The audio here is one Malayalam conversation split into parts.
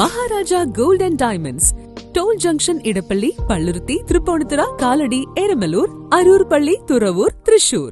Maharaja gold and diamonds. Toll junction Edappally Palluruthy Tripunithura Kalady Eramalloor Aroor പള്ളി തുറവൂർ തൃശൂർ.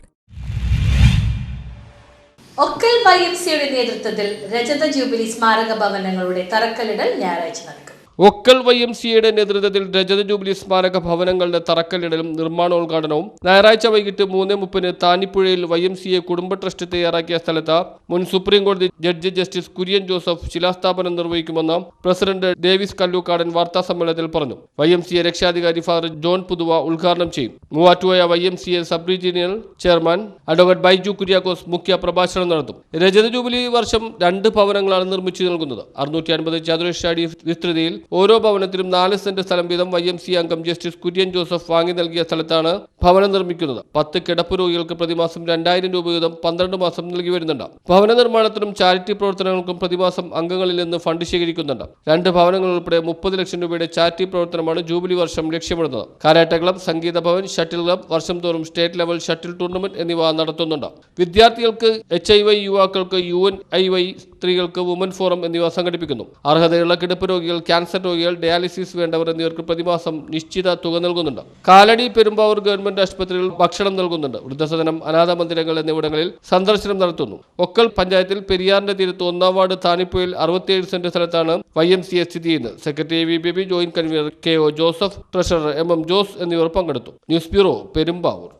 ഒക്കൽ വൈ എം സിയുടെ നേതൃത്വത്തിൽ രജത ജൂബിലി സ്മാരക ഭവനങ്ങളുടെ തറക്കല്ലിടൽ ഞായറാഴ്ച നടക്കും. ഒക്കൽ വൈ എം സിയുടെ നേതൃത്വത്തിൽ രജത ജൂബിലി സ്മാരക ഭവനങ്ങളുടെ തറക്കല്ലിടലും നിർമ്മാണോദ്ഘാടനവും ഞായറാഴ്ച വൈകിട്ട് മൂന്ന് മുപ്പതിന് താനിപ്പുഴയിൽ വൈ എം സിയെ കുടുംബ ട്രസ്റ്റ് തയ്യാറാക്കിയ സ്ഥലത്ത് മുൻ സുപ്രീം കോടതി ജഡ്ജി ജസ്റ്റിസ് കുര്യൻ ജോസഫ് ശിലാസ്ഥാപനം നിർവഹിക്കുമെന്ന് പ്രസിഡന്റ് ഡേവിസ് കല്ലൂക്കാടൻ വാർത്താ സമ്മേളനത്തിൽ പറഞ്ഞു. വൈ എം സിയെ രക്ഷാധികാരി ഫാദർ ജോൺ പുതുവ ഉദ്ഘാടനം ചെയ്യും. Muvattupuzha Y M C A sub regional chairman advocate Baiju Kuriakose മുഖ്യ പ്രഭാഷണം നടത്തും. രജത ജൂബിലി വർഷം രണ്ട് ഭവനങ്ങളാണ് നിർമ്മിച്ചു നൽകുന്നത്. അറുന്നൂറ്റി അൻപത് ചതുരശ്ര അടി വിസ്തൃതിയിൽ ഓരോ ഭവനത്തിലും നാല് സെന്റ് സ്ഥലം വീതം വൈ എം സി അംഗം ജസ്റ്റിസ് കുര്യൻ ജോസഫ് വാങ്ങി നൽകിയ സ്ഥലത്താണ് ഭവനം നിർമ്മിക്കുന്നത്. പത്ത് കിടപ്പ് രോഗികൾക്ക് പ്രതിമാസം രണ്ടായിരം രൂപ വീതം പന്ത്രണ്ട് മാസം നൽകി വരുന്നുണ്ട്. ഭവന നിർമ്മാണത്തിനും ചാരിറ്റി പ്രവർത്തനങ്ങൾക്കും പ്രതിമാസം അംഗങ്ങളിൽ നിന്ന് ഫണ്ട് ശേഖരിക്കുന്നുണ്ട്. രണ്ട് ഭവനങ്ങൾ ഉൾപ്പെടെ മുപ്പത് ലക്ഷം രൂപയുടെ ചാരിറ്റി പ്രവർത്തനമാണ് ജൂബിലി വർഷം ലക്ഷ്യമിടുന്നത്. Karate club Sangeetha Bhavan shuttle club വർഷം തോറും സ്റ്റേറ്റ് ലെവൽ ഷട്ടിൽ ടൂർണമെന്റ് എന്നിവ നടത്തുന്നുണ്ട്. വിദ്യാർത്ഥികൾക്ക് എച്ച് യുവാക്കൾക്ക് യു എൻ ഐ വൈ സ്ത്രീകൾക്ക് വുമൻ ഫോറം എന്നിവ സംഘടിപ്പിക്കുന്നു. അർഹതയുള്ള കിടപ്പ് രോഗികൾ ക്യാൻസർ രോഗികൾ ഡയാലിസിസ് വേണ്ടവർ എന്നിവർക്ക് പ്രതിമാസം നിശ്ചിത തുക നൽകുന്നുണ്ട്. കാലടി പെരുമ്പാവൂർ ഗവൺമെന്റ് ആശുപത്രിയിൽ ഭക്ഷണം നൽകുന്നുണ്ട്. വൃദ്ധസദനം അനാഥ മന്ദിരങ്ങൾ എന്നിവിടങ്ങളിൽ സന്ദർശനം നടത്തുന്നു. ഒക്കൽ പഞ്ചായത്തിൽ പെരിയാറിന്റെ തീരത്ത് ഒന്നാം വാർഡ് താനിപ്പുയിൽ അറുപത്തിയേഴ് സെന്റ് സ്ഥലത്താണ് വൈ എം സി എ സ്ഥിതി ചെയ്യുന്നത്. Secretary V B B joint convener K O Joseph treasurer M M Jose എന്നിവർ പങ്കെടുത്തു. News bureau Perumbavoor.